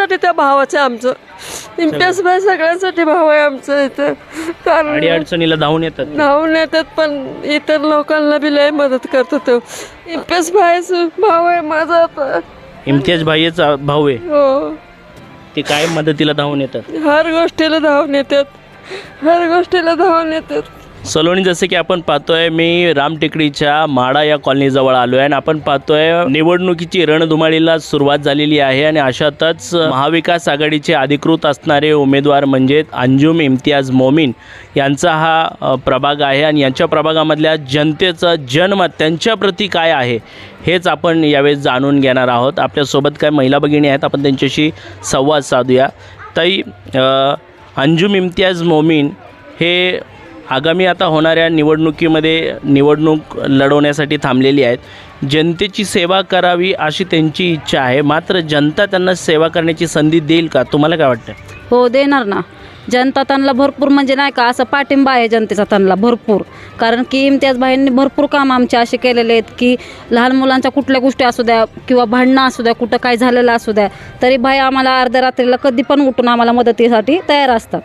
सगळ्यांसाठी त्या भावाचं आमचं. इम्तियाज भाई सगळ्यांसाठी भाव आहे आमचं इथं. कारण अडी अडचणीला धावून येतात. धावून येतात पण इतर लोकांना बी लय मदत करतो तो. इम्तियाज भाईचं भाव आहे माझा आता. इम्तियाज भाईच भाऊ आहे. हो. ते काय मदतीला धावून येतात. हर गोष्टीला धावून येतात. हर गोष्टीला धावून येतात. सलोनी जसं की आपण पाहतोय मी रामटेकडीच्या माडा या कॉलनीजवळ आलो आहे आणि आपण पाहतोय निवडणुकीची रणधुमाळीला सुरुवात झालेली आहे आणि अशातच महाविकास आघाडीचे अधिकृत असणारे उमेदवार म्हणजे अंजुम इम्तियाज मोमीन यांचा हा प्रभाग आहे आणि यांच्या प्रभागामधल्या जनतेचं जनमत त्यांच्याप्रती काय आहे हेच आपण यावेळेस जाणून घेणार आहोत. आपल्यासोबत काय महिला भगिनी आहेत आपण त्यांच्याशी संवाद साधूया. ताई अंजुम इम्तियाज मोमीन हे आगामी आता होणाऱ्या निवडणुकीमध्ये निवडणूक लढवण्यासाठी थांबलेली आहेत. जनतेची सेवा करावी अशी त्यांची इच्छा आहे. मात्र जनता त्यांना सेवा करण्याची संधी देईल का? तुम्हाला काय वाटतं हो देणार ना. जनता त्यांना भरपूर म्हणजे नाही का असं पाठिंबा आहे जनतेचा त्यांना भरपूर. कारण की इम्तियाज भाईंनी भरपूर काम आमचे असे केलेले आहेत की लहान मुलांच्या कुठल्या गोष्टी असू द्या किंवा भांडणं असू द्या कुठं काय झालेलं असू द्या तरी भाई आम्हाला अर्ध्या रात्रीला कधी पण उठून आम्हाला मदतीसाठी तयार असतात.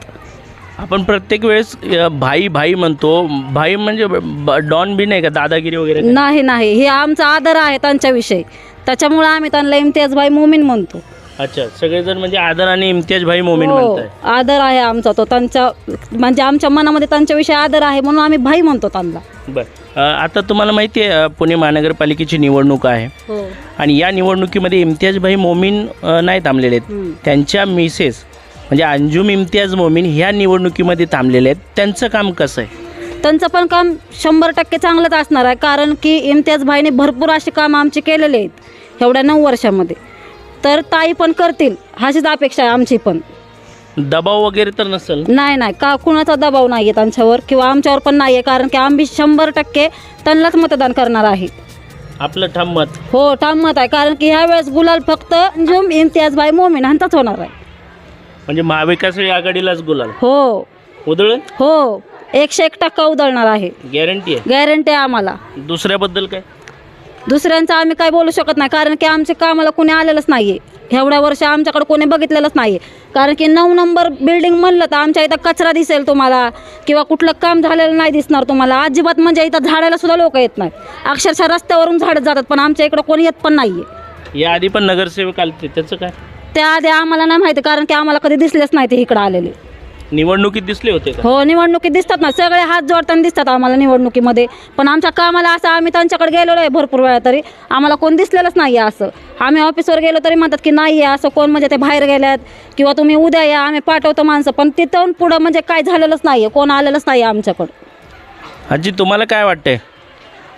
आपण प्रत्येक वेळेस अ, भाई भाई म्हणतो. भाई म्हणजे ब- डॉन बी नाही का दादागिरी वगैरे? नाही नाही. हे आमचा आदर आहे त्यांच्याविषयी. त्याच्यामुळे आम्ही त्यांना इम्तियाज भाई मोमीन म्हणतो. अच्छा. सगळेजण म्हणजे आदर आणि इम्तियाज भाई मोमीन हो. म्हणताय. आदर आहे आमचा तो. त्यांच्या म्हणजे आमच्या मनामध्ये त्यांच्याविषयी आदर आहे म्हणून आम्ही भाई म्हणतो त्यांना. बरं. अ, आता तुम्हाला माहिती आहे अ, पुणे महानगरपालिकेची निवडणूक आहे. हो. आणि या निवडणुकीमध्ये इम्तियाज भाई मोमीन अ, नाही थांबलेले आहेत. त्यांच्या मिसेस म्हणजे अंजुम इम्तियाज मोमीन ह्या निवडणुकीमध्ये थांबलेले आहेत. त्यांचं काम कसं आहे? त्यांचं पण काम शंभर टक्के चांगलंच असणार आहे कारण की इम्तियाज भाईने भरपूर असे काम आमचे केलेले आहेत एवढ्या नऊ वर्षामध्ये. तर ताई पण करतील अशीच अपेक्षा आहे आमची पण. दबाव वगैरे तर नसेल नाही नाही का कुणाचा दबाव नाही आहे त्यांच्यावर किंवा आमच्यावर पण नाही आहे कारण की आम्ही शंभर टक्के त्यांनाच मतदान करणार आहे. आपलं ठाम मत. हो ठाम मत आहे कारण की ह्या वेळेस गुलाल फक्त जुम इम्तियाज भाई मोमीन ह्यांचाच होणार आहे. म्हणजे महाविकास आघाडीलाच गुलाल. हो. उधळ हो. एकशे एक टक्का उधळणार आहे. गॅरंटी आहे? गॅरंटी आहे आम्हाला. दुसऱ्याबद्दल काय? दुसऱ्यांचं आम्ही काय बोलू शकत नाही कारण की आमच्या कामाला कोणी आलेलंच नाही आहे एवढ्या वर्ष आमच्याकडे कोणी बघितलेलंच नाही कारण की नऊ नंबर बिल्डिंग म्हणलं तर आमच्या इथं कचरा दिसेल तुम्हाला किंवा कुठलं काम झालेलं नाही दिसणार तुम्हाला. अजिबात म्हणजे इथं झाडायला सुद्धा लोक येत नाहीत अक्षरशः रस्त्यावरून झाडं जातात पण आमच्या इकडं कोणी येत पण नाही आहे या आधी पण नगरसेवक आलते त्याचं काय? त्याआधी आम्हाला नाही माहिती कारण की आम्हाला कधी दिसलेच नाही ते इकडं आलेले. निवडणुकीत दिसले होते का? हो निवडणुकीत दिसतात ना सगळे हात जोडताना दिसतात आम्हाला निवडणुकीमध्ये. पण आमच्या कामाला असं आम्ही त्यांच्याकडे गेलेलो आहे भरपूर वेळा तरी आम्हाला कोण दिसलेलंच नाही आहे असं. आम्ही ऑफिसवर गेलो तरी म्हणतात की नाही आहे असं कोण म्हणजे ते बाहेर गेल्यात किंवा तुम्ही उद्या या आम्ही पाठवतो माणसं पण तिथून पुढं म्हणजे काय झालेलंच नाही आहे कोण आलेलंच नाही आहे आमच्याकडं. आजी तुम्हाला काय वाटतंय?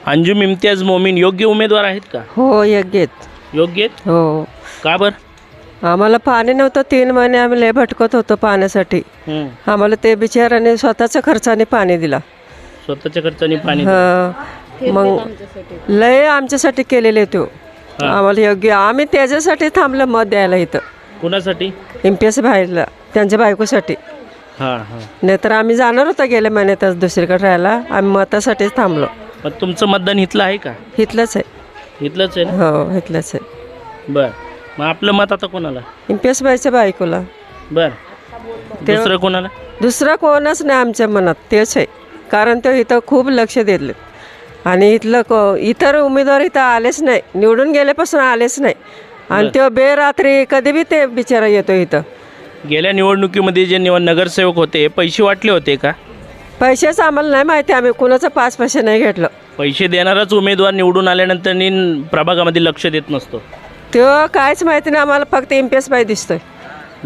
अंजुम इम्तियाज मोमीन योग्य उमेदवार आहेत का? हो योग्य आहेत. योग्य आहेत? हो. का बरं? आम्हाला पाणी नव्हतं तीन महिने आम्ही लय भटकत होतो पाण्यासाठी. हं. आम्हाला ते बिचाराने स्वतःच्या खर्चाने पाणी दिला. स्वतःच्या खर्चाने पाणी. मग लय आमच्यासाठी केलेले तो. आम्हाला योग्य आम्ही त्याच्यासाठी थांबलं मत द्यायला इथं. कुणासाठी? एमपीएस बाहेरला त्यांच्या बायकोसाठी. नाहीतर आम्ही जाणार होतो गेल्या महिन्यातच दुसरीकडे राहायला. आम्ही मतासाठीच थांबलो. तुमचं मतदान इथलं आहे का? इथलंच आहे. इथलंच आहे हो इथलंच आहे. बरं. मग आपलं मत आता कोणाला? एमपीएस बाईच्या बायकोला. बरं. दुसरं कोणाला? दुसरा कोणच नाही आमच्या मनात. तेच आहे. कारण तो इथं खूप लक्ष दिले आणि इथलं को इतर उमेदवार इथं आलेच नाही. निवडून गेल्यापासून आलेच नाही. आणि तो बेरात्री कधी बी ते बिचारा येतो इथं. गेल्या निवडणुकीमध्ये जे निव नगरसेवक होते पैसे वाटले होते का? पैसेच आम्हाला नाही माहिती. आम्ही कुणाचं पाच पैसे नाही घेतलं. पैसे देणाराच उमेदवार निवडून आल्यानंतर नी प्रभागामध्ये लक्ष देत नसतो. तो काहीच माहिती नाही आम्हाला फक्त एम पी एस बाई दिसतोय.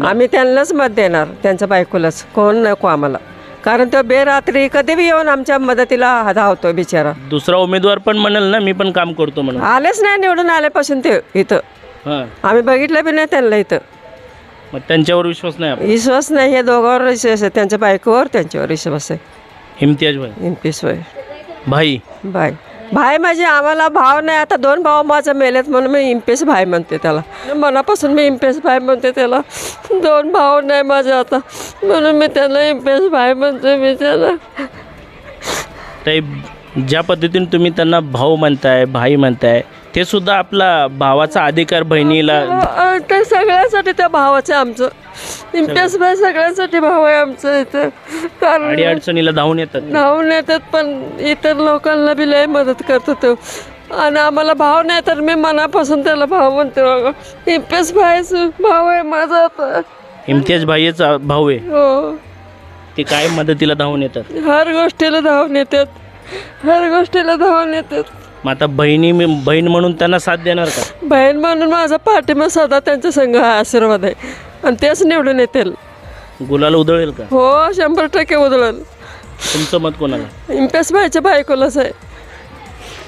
आम्ही त्यांनाच मत देणार त्यांच्या बायकोलाच. कोण नको आम्हाला. कारण तो बेरात्री कधी बी येऊन आमच्या मदतीला धावतो बिचारा. दुसरा उमेदवार पण म्हणेल ना मी पण काम करतो म्हणून. आलेच नाही निवडून आल्यापासून ते इथं. हां. आम्ही बघितलं बी नाही त्यांना इथं. मग त्यांच्यावर विश्वास नाही आपला. विश्वास नाही हे दोघांवर विश्वास आहे. त्यांच्या बायकोवर त्यांच्यावर विश्वास आहे. इम्तियाज भाई. एम पी एस बाई भाई. बाय भाई म्हणजे आम्हाला भाव नाही. आता दोन भाव माझं मेलेत म्हणून मी इम्पेस भाई म्हणते त्याला. मनापासून मी इम्पेस भाई म्हणते त्याला. दोन भाव नाही माझे आता. म्हणून मी त्याला इम्पेस भाई म्हणते मी त्याला. ते ज्या पद्धतीने तुम्ही त्यांना भाऊ म्हणताय भाई म्हणताय ते सुद्धा आपला भावाचा अधिकार बहिणीला अ, ते सगळ्यासाठी त्या भावाचं आमचं. इम्तियाज भाई सगळ्यांसाठी भाव आहे आमचं इथं. कारण अडी अडचणीला धावून येतात. धावून येतात पण इतर लोकांना बी लय मदत करतो तो. आणि आम्हाला भाव नाही तर मी मनापासून त्याला भाव म्हणते इम्तियाज भाईच भाव आहे माझा आता. इम्तियाज भाईचा भाऊ आहे. हो. ते काय मदतीला धावून येतात? हर गोष्टीला धावून येतात. हर गोष्टीला धावून येतात. मग आता बहिणी बहीण म्हणून त्यांना साथ देणार का? बहीण म्हणून माझा पाठिंबा सदा त्यांच्या संघ हा आशीर्वाद आहे. आणि तेच निवडून येतील. गुलाल उधळेल का? हो शंभर टक्के उधळल. तुमचं मत कोणाला? इम्तियाज भाईच्या बायकोलाच आहे.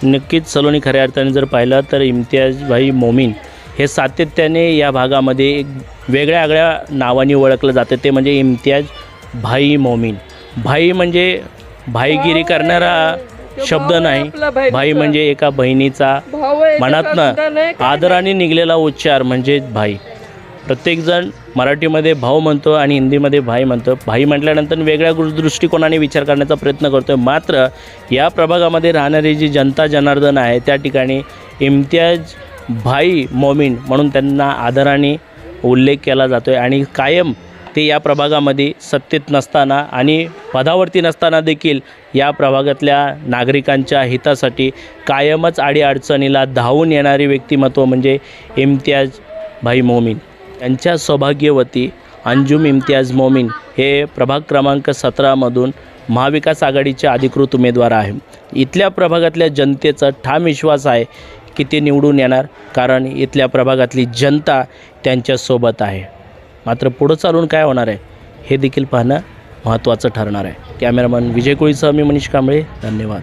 नक्कीच सलोनी खऱ्या अर्थाने जर पाहिलं तर इम्तियाज भाई मोमीन हे सातत्याने या भागामध्ये एक वेगळ्या वेगळ्या नावाने ओळखलं जातं. ते म्हणजे इम्तियाज भाई मोमीन. भाई म्हणजे भाईगिरी करणारा शब्द नाही. भाई म्हणजे एका बहिणीचा मनातनं आदराने निघलेला उच्चार म्हणजे भाई. प्रत्येकजण मराठीमध्ये भाऊ म्हणतो आणि हिंदीमध्ये भाई म्हणतो. भाई म्हटल्यानंतर वेगळ्या दृष्टिकोनाने विचार करण्याचा प्रयत्न करतो मात्र या प्रभागामध्ये राहणारी जी जनता जनार्दन आहे त्या ठिकाणी इम्तियाज भाई मोमीन म्हणून त्यांना आदराने उल्लेख केला जातो आहे आणि कायम ते या प्रभागामध्ये सत्तेत नसताना आणि पदावरती नसताना देखील या प्रभागातल्या नागरिकांच्या हितासाठी कायमच अडीअडचणीला धावून येणारी व्यक्तिमत्व म्हणजे इम्तियाज भाई मोमीन. यांच्या सौभाग्यवती अंजुम इम्तियाज मोमीन हे प्रभाग क्रमांक सतरामधून महाविकास आघाडीचे अधिकृत उमेदवार आहे इथल्या प्रभागातल्या जनतेचा ठाम विश्वास आहे की ते निवडून येणार कारण इथल्या प्रभागातली जनता त्यांच्यासोबत आहे. मात्र पुढं चालून काय होणार आहे हे देखील पाहणं महत्त्वाचं ठरणार आहे. कॅमेरामन विजय कोळीसह मी मनीष कांबळे. धन्यवाद.